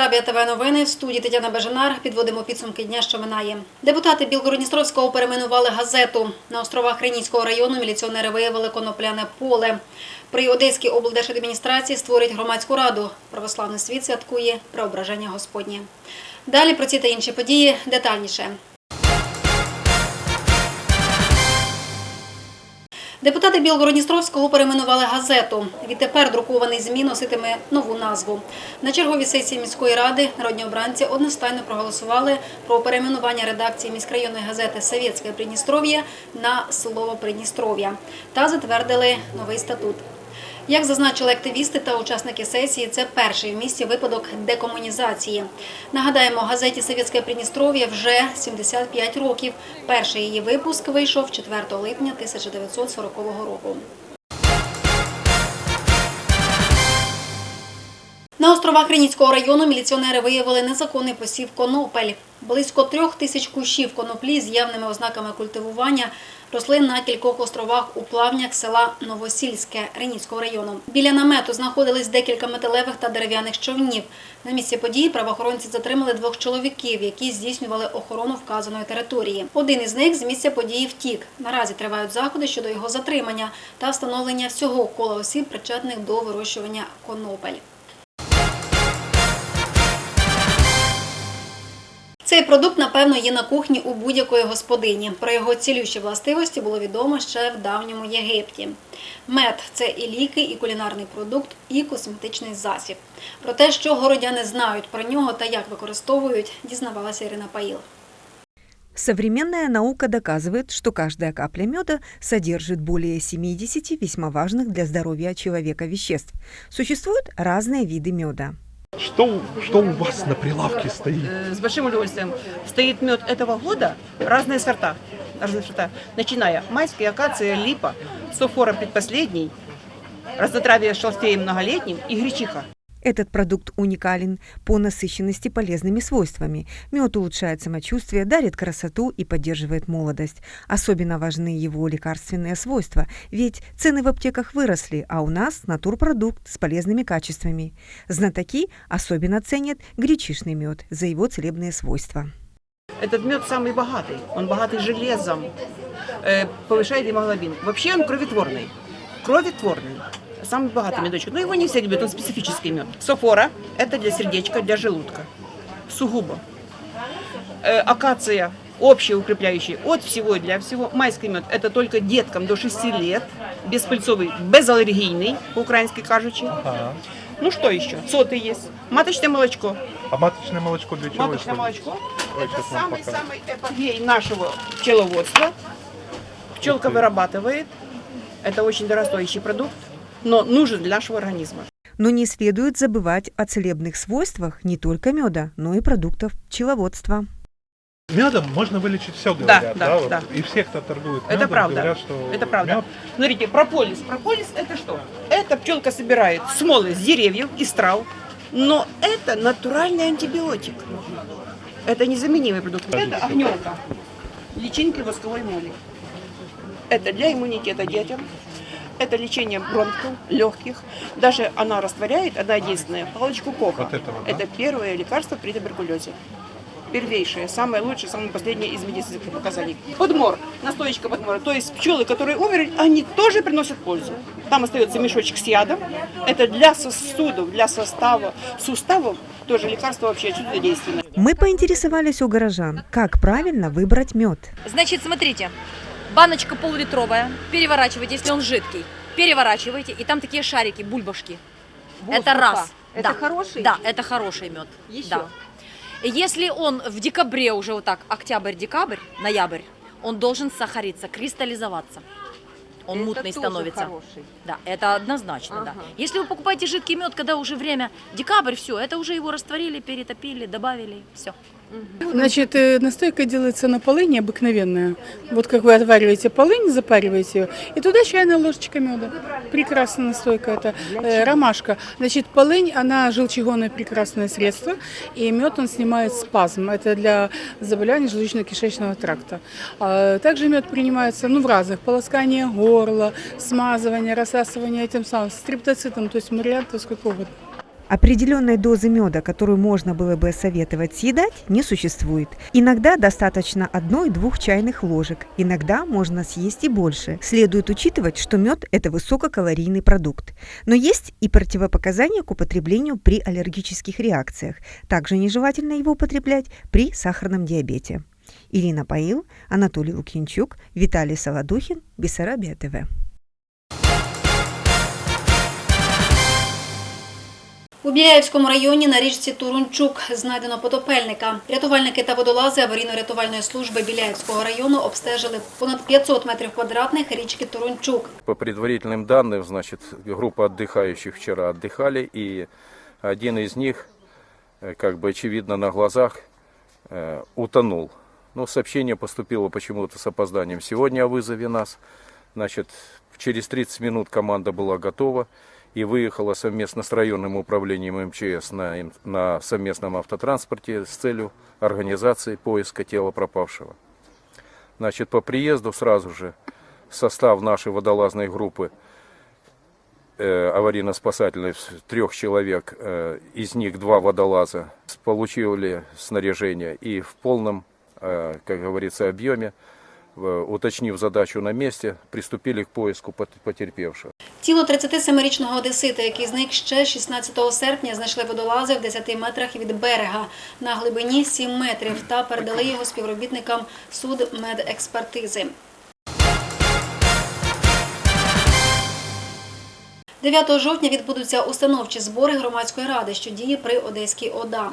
Бесарабія ТВ новини в студії Тетяна Бежанар. Підводимо підсумки дня, що минає. Депутати Білгородністровського перейменували газету. На островах Ренійського району міліціонери виявили конопляне поле. При Одеській облдержадміністрації створить громадську раду. Православний світ святкує преображення Господнє. Далі про ці та інші події детальніше. Депутати Білгородністровського перейменували газету. Відтепер друкований ЗМІ носитиме нову назву. На черговій сесії міської ради народні обранці одностайно проголосували про перейменування редакції міськрайонної газети «Совєтське Придністров'я» на слово Придністров'я та затвердили новий статут. Як зазначили активісти та учасники сесії, це перший в місті випадок декомунізації. Нагадаємо, газеті «Совєтське Придністров'я» вже 75 років. Перший її випуск вийшов 4 липня 1940 року. На островах Ренійського району міліціонери виявили незаконний посів конопель. Близько трьох тисяч кущів коноплі з явними ознаками культивування росли на кількох островах у плавнях села Новосільське Ренійського району. Біля намету знаходились декілька металевих та дерев'яних човнів. На місці події правоохоронці затримали двох чоловіків, які здійснювали охорону вказаної території. Один із них з місця події втік. Наразі тривають заходи щодо його затримання та встановлення всього кола осіб, причетних до вирощування конопель. Цей продукт, напевно, є на кухні у будь-якої господині. Про його цілющі властивості було відомо ще в давньому Єгипті. Мед це і ліки, і кулінарний продукт, і косметичний засіб. Про те, що городяни знають про нього та як використовують, дізнавалася Ірина Паїл. Современная наука доказывает, что каждая капля меда содержит более 70 весьма важных для здоровья человека веществ. Существуют разные виды меда. Что, у- что у вас на прилавке стоит? Э, С большим удовольствием. Стоит мед этого года, разные сорта. Разные сорта. Начиная майский, акация, липа, софора предпоследний, разнотравие с шалфеем многолетним и гречиха. Этот продукт уникален по насыщенности полезными свойствами. Мед улучшает самочувствие, дарит красоту и поддерживает молодость. Особенно важны его лекарственные свойства, ведь цены в аптеках выросли, а у нас натурпродукт с полезными качествами. Знатоки особенно ценят гречишный мед за его целебные свойства. Этот мед самый богатый. Он богатый железом, э, повышает гемоглобин. Вообще он кроветворный. Кроветворный. Самый богатый медочек. Но его не все любят, он специфический мед. Софора – это для сердечка, для желудка. Сугубо. Э, акация – общий укрепляющий от всего и для всего. Майский мед – это только деткам до 6 лет. Беспыльцовый, безаллергийный, по-украински кажучи. Ага. Ну что еще? Соты есть. Маточное молочко. А маточное молочко для чего Маточное молочко Ой, это самый-самый эпогей нашего пчеловодства. Пчелка вырабатывает. Это очень дорогостоящий продукт, но нужен для нашего организма. Но не следует забывать о целебных свойствах не только меда, но и продуктов пчеловодства. Медом можно вылечить все, Да, говорят, да, Вот. да. И все, кто торгует Это медом, правда. говорят, что Это правда. мед Смотрите, прополис. Прополис это что? Это пчелка собирает смолы с деревьев, из трав, но это натуральный антибиотик. Это незаменимый продукт. Это огневка. Личинки восковой моли. Это для иммунитета детям. Это лечение бронхов, легких. Даже она растворяет, одна единственная, палочку коха. Вот этого, да? Это первое лекарство при туберкулезе. Первейшее, самое лучшее, самое последнее из медицинских показаний. Подмор, настоечка подмора. То есть пчелы, которые умерли, они тоже приносят пользу. Там остается мешочек с ядом. Это для сосудов, для состава, суставов. Тоже лекарство вообще чудодейственное. Мы поинтересовались у горожан, как правильно выбрать мед. Значит, смотрите, баночка полулитровая, переворачивайте, если он жидкий, переворачивайте, и там такие шарики, бульбашки. Это раз. Это Да. хороший? Да, это хороший мед. Еще? Да. Если он в декабре уже вот так, октябрь-декабрь, ноябрь, он должен сахариться, кристаллизоваться. Он Это мутный становится. хороший. Да, это однозначно, да. Ага. Если вы покупаете жидкий мед, когда уже время декабрь, все, это уже его растворили, перетопили, добавили, все. Значит, э, настойка делается на полыни обыкновенная. Вот как вы отвариваете полынь, запариваете ее, и туда чайная ложечка меда. Прекрасная настойка это. Э, ромашка. Значит, полынь, она желчегонное прекрасное средство, и мед он снимает спазм. Это для заболеваний желудочно-кишечного тракта. А, Также мед принимается ну, в разных. Полоскание горла, смазывание, рассасывание этим самым стриптоцитом, то есть вариантов сколько угодно. Определенной дозы меда, которую можно было бы советовать съедать, не существует. Иногда достаточно одной-двух чайных ложек, иногда можно съесть и больше. Следует учитывать, что мед – это высококалорийный продукт. Но есть и противопоказания к употреблению при аллергических реакциях. Также нежелательно его употреблять при сахарном диабете. Ирина Паил, Анатолий Лукьянчук, Виталий Солодухин, Бессарабия ТВ. У Біляївському районі на річці Турунчук знайдено потопельника. Рятувальники та водолази аварійно-рятувальної служби Біляївського району обстежили понад 500 метрів квадратних річки Турунчук. По предварительным данным, значит, группа отдыхающих вчера отдыхали, и один из них, э, как бы очевидно на глазах, э, утонул. Но сообщение поступило почему-то с опозданием сегодня о вызове нас. Значит, через 30 минут команда была готова И выехала совместно с районным управлением МЧС на, на совместном автотранспорте с целью организации поиска тела пропавшего. Значит, по приезду сразу же состав нашей водолазной группы э, аварийно-спасательной трех человек, э, из них два водолаза получили снаряжение и в полном, э, как говорится, объеме, уточнив задачу на місці, приступили к поиску пот- Тіло 37-річного одесита, який зник ще 16 серпня, знайшли водолази в 10 метрах від берега на глибині 7 метрів та передали його співробітникам судмедекспертизи. 9 жовтня відбудуться установчі збори громадської ради, що діє при Одеській ОДА.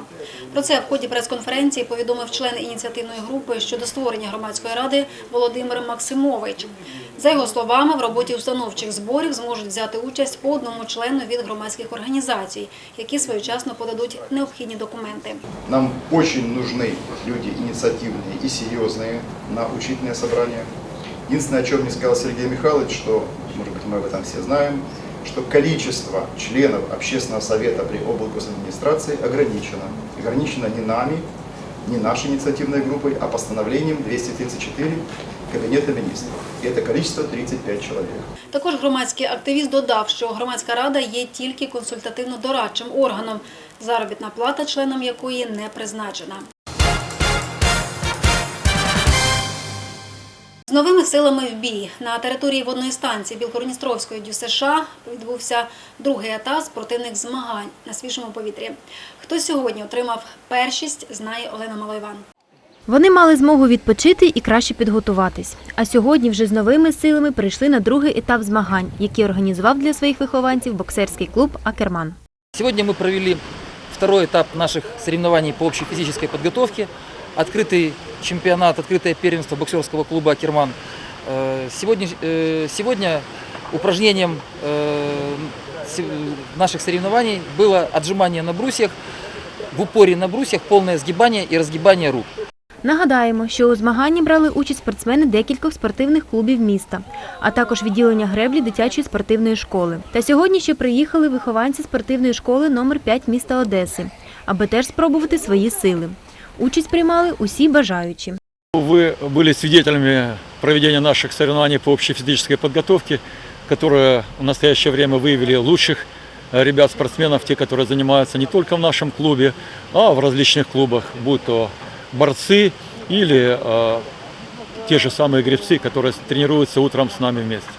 Про це в ході прес-конференції повідомив член ініціативної групи щодо створення громадської ради Володимир Максимович. За його словами, в роботі установчих зборів зможуть взяти участь по одному члену від громадських організацій, які своєчасно подадуть необхідні документи. Нам очень нужны люди инициативные и серьезные на учительное собрание. Единственное, о чем не сказал Сергей Михайлович, что, может быть, мы об этом все знаем, что количество членов общественного совета при облгосадминистрации ограничено. Ограничено не нами, не нашей инициативной группой, а постановлением 234 Кабинета министров. И это количество 35 человек. Також громадський активіст додав, що громадська рада є тільки консультативно-дорадчим органом, заробітна плата членам якої не призначена. З новими силами в бій на території водної станції Білгородністровської ДЮСШ відбувся другий етап спортивних змагань на свіжому повітрі. Хто сьогодні отримав першість, знає Олена Малойван. Вони мали змогу відпочити і краще підготуватись. А сьогодні вже з новими силами прийшли на другий етап змагань, який організував для своїх вихованців боксерський клуб Акерман. Сегодня мы провели второй этап наших соревнований по общей физической подготовке. Открытый чемпионат, открытое первенство боксерского клуба «Акерман». Э, Сегодня, э, сегодня упражнением э, се- наших соревнований было отжимание на брусьях, в упоре на брусьях полное сгибание и разгибание рук. Нагадаємо, що у змаганні брали участь спортсмени декількох спортивних клубів міста, а також відділення греблі дитячої спортивної школи. Та сьогодні ще приїхали вихованці спортивної школи номер 5 міста Одеси, аби теж спробувати свої сили. Участь приймали усі бажаючі. Вы были свидетелями проведения наших соревнований по общей физической подготовке, которые в настоящее время выявили лучших э, ребят-спортсменов, те, которые занимаются не только в нашем клубе, а в различных клубах, будь то борцы или э, те же самые гребцы, которые тренируются утром с нами вместе.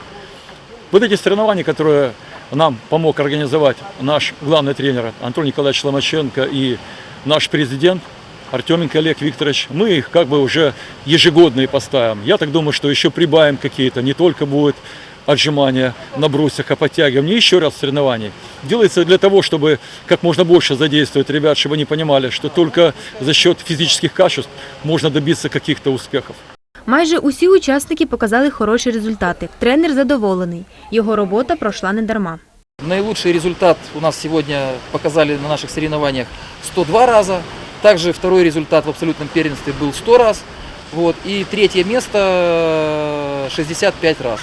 Вот эти соревнования, которые нам помог организовать наш главный тренер Антон Николаевич Ломаченко и наш президент Артеменко Олег Викторович, мы их как бы уже ежегодные поставим. Я так думаю, что еще прибавим какие-то, не только будет отжимания на брусьях, а подтягиваем. еще раз соревнований. Делается для того, чтобы как можно больше задействовать ребят, чтобы они понимали, что только за счет физических качеств можно добиться каких-то успехов. Майже усі учасники показали хороші результати. Тренер задоволений. Його робота пройшла недарма. Наилучший результат у нас сегодня показали на наших соревнованиях 102 раза. Также второй результат в абсолютном первенстве был 100 раз. Вот. И третье место э, 65 раз.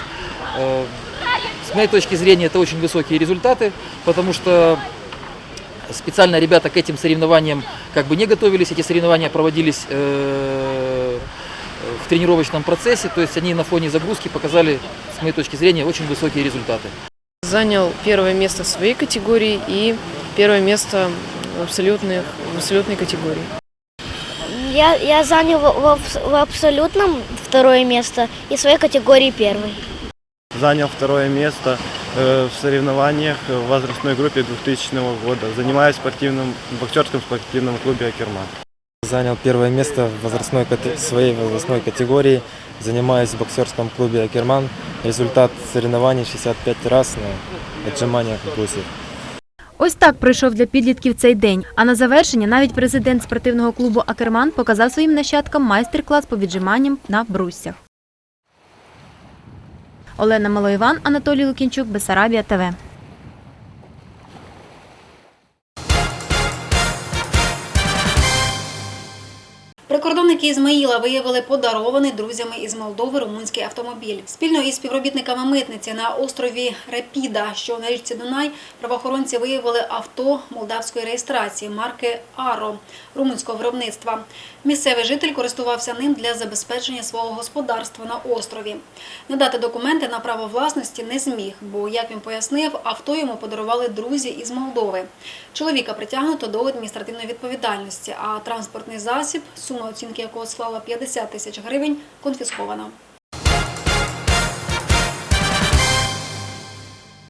Э, С моей точки зрения это очень высокие результаты, потому что специально ребята к этим соревнованиям как бы не готовились. Эти соревнования проводились э, в тренировочном процессе, то есть они на фоне загрузки показали, с моей точки зрения, очень высокие результаты. Занял первое место в своей категории и первое место в, абсолютных, в абсолютной категории. Я, я занял в, в в абсолютном второе место и в своей категории первый. Занял второе место э, в соревнованиях в возрастной группе 2000 года. Занимаюсь в спортивном, в боксерском спортивном клубе «Акерман». Занял первое место в возрастной, своей возрастной категории. Занимаюсь в боксерском клубе «Акерман». Результат соревнований 65 раз на отжиманиях в брусьях. Ось так пройшов для підлітків цей день. А на завершення навіть президент спортивного клубу Акерман показав своїм нащадкам майстер-клас по віджиманням на бруссях. Олена Малоїван, Анатолій Лукінчук, Бесарабія ТВ. Прикордонники Ізмаїла виявили подарований друзями із Молдови румунський автомобіль. Спільно із співробітниками митниці на острові Репіда, що на річці Дунай, правоохоронці виявили авто молдавської реєстрації марки Аро румунського виробництва. Місцевий житель користувався ним для забезпечення свого господарства на острові. Надати документи на право власності не зміг, бо, як він пояснив, авто йому подарували друзі із Молдови. Чоловіка притягнуто до адміністративної відповідальності, а транспортний засіб, сума оцінки якого склала 50 тисяч гривень, конфіскована.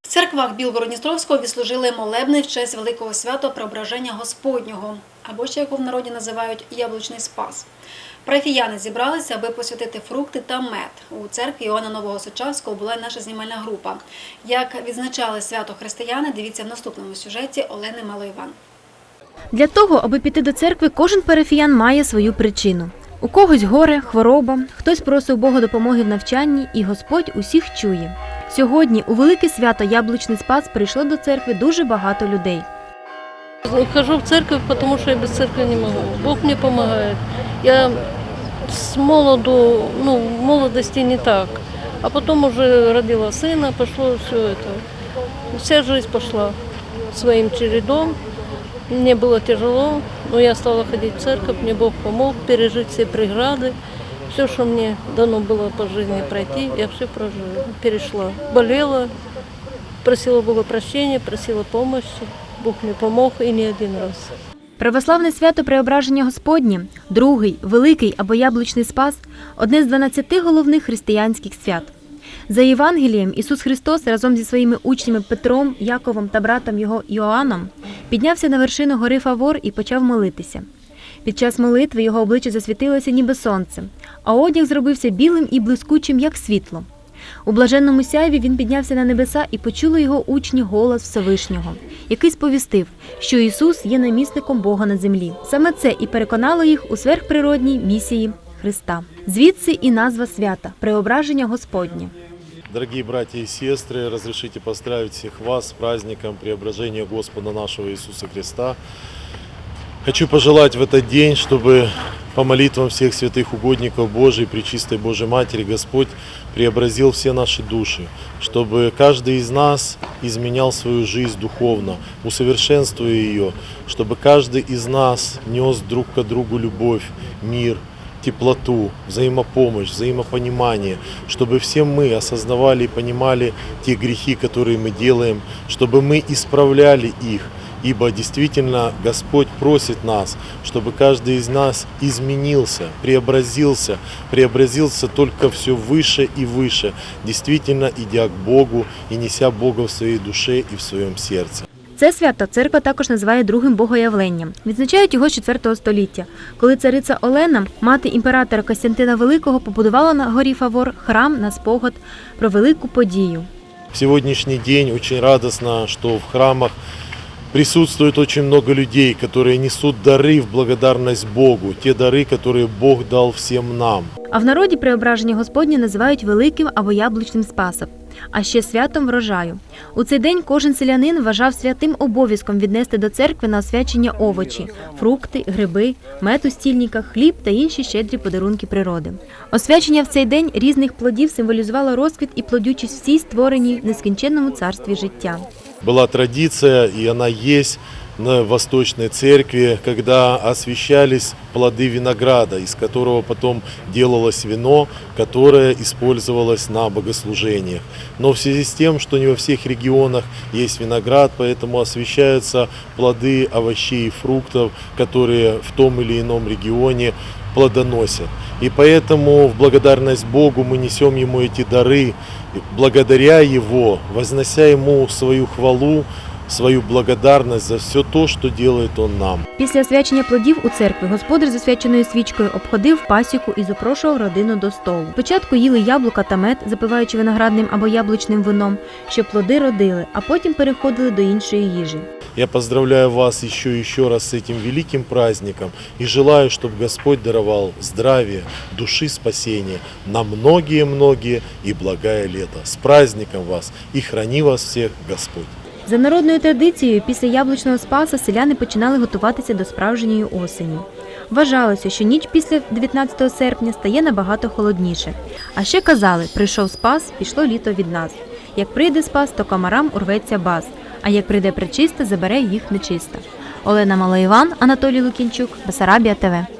В церквах Білгородністровського відслужили молебний в честь великого свята Преображення Господнього, або ще його в народі називають Яблучний Спас. Парафіяни зібралися, аби посвятити фрукти та мед. У церкві Іоанна Нового Сочавського була наша знімальна група. Як відзначали свято християни, дивіться в наступному сюжеті Олени Малоїван. Для того, аби піти до церкви, кожен парафіян має свою причину. У когось горе, хвороба, хтось просив Бога допомоги в навчанні, і Господь усіх чує. Сьогодні у велике свято Яблучний Спас прийшло до церкви дуже багато людей. Хожу в церковь, потому что я без церкви не могу. Бог мне помогает. Я с молоду, ну, в молодости не так. А потом уже родила сына, пошло все это. Вся жизнь пошла своим чередом. Мне было тяжело, но я стала ходить в церковь, мне Бог помог пережить все преграды. Все, что мне дано было по жизни пройти, я все прожила, перешла. Болела, просила Бога прощения, просила помощи. Бог мне помог и не один раз. Православне свято Преображення Господнє, другий, великий або яблучний спас одне з 12 головних християнських свят. За Євангелієм Ісус Христос разом зі своїми учнями Петром, Яковом та братом його Іоанном піднявся на вершину гори Фавор і почав молитися. Під час молитви його обличчя засвітилося ніби сонце, а одяг зробився білим і блискучим, як світло. У блаженному сяйві він піднявся на небеса і почули його учні голос Всевишнього, який сповістив, що Ісус є намісником Бога на землі. Саме це і переконало їх у сверхприродній місії Христа. Звідси і назва свята Преображення Господнє. Дорогие братья и сестры, разрешите поздравить всех вас с праздником преображения Господа нашего Иисуса Христа. Хочу пожелать в этот день, чтобы по молитвам всех святых угодников Божией, Пречистой Божьей Матери, Господь преобразил все наши души, чтобы каждый из нас изменял свою жизнь духовно, усовершенствуя ее, чтобы каждый из нас нес друг к другу любовь, мир, теплоту, взаимопомощь, взаимопонимание, чтобы все мы осознавали и понимали те грехи, которые мы делаем, чтобы мы исправляли их, ибо действительно Господь просит нас, чтобы каждый из нас изменился, преобразился, преобразился только все выше и выше, действительно идя к Богу и неся Бога в своей душе и в своем сердце. Це свято церква також називає другим богоявленням. Відзначають його з 4 століття, коли цариця Олена, мати імператора Костянтина Великого, побудувала на горі Фавор храм на спогад про велику подію. В сегодняшний день очень радостно, что в храмах присутствует очень много людей, которые несут дары в благодарность Богу, те дары, которые Бог дал всем нам. А в народі преображення Господнє називають великим або яблучним спасом, а ще святом врожаю. У цей день кожен селянин вважав святим обов'язком віднести до церкви на освячення овочі, фрукти, гриби, мед у стільниках, хліб та інші щедрі подарунки природи. Освячення в цей день різних плодів символізувало розквіт і плодючість всій створеній в нескінченному царстві життя. Была традиция, и она есть, на Восточной Церкви, когда освещались плоды винограда, из которого потом делалось вино, которое использовалось на богослужениях. Но в связи с тем, что не во всех регионах есть виноград, поэтому освещаются плоды овощей и фруктов, которые в том или ином регионе плодоносят. И поэтому в благодарность Богу мы несем Ему эти дары, и благодаря Его, вознося Ему свою хвалу, свою благодарность за все то, что делает Он нам. Після освячення плодів у церкві господар з освяченою свічкою обходив пасіку і запрошував родину до столу. Спочатку їли яблука та мед, запиваючи виноградним або яблучним вином, щоб плоди родили, а потім переходили до іншої їжі. Я поздравляю вас еще и еще раз с этим великим праздником и желаю, чтобы Господь даровал здравие, души спасения на многие-многие и благое лето. С праздником вас и храни вас всех Господь. За народною традицією, після яблучного спаса селяни починали готуватися до справжньої осені. Вважалося, що ніч після 19 серпня стає набагато холодніше. А ще казали, прийшов спас, пішло літо від нас. Як прийде спас, то комарам урветься баз, а як прийде причиста, забере їх нечиста. Олена Малоїван, Анатолій Лукінчук, Басарабія ТВ.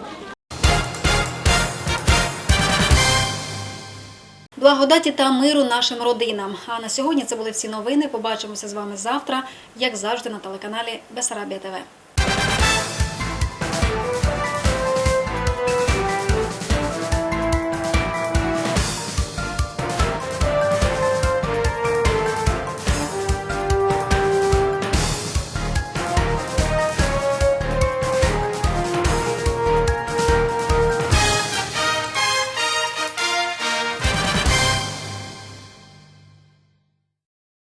Благодаті та миру нашим родинам. А на сьогодні це були всі новини. Побачимося з вами завтра, як завжди, на телеканалі Бесарабія ТВ.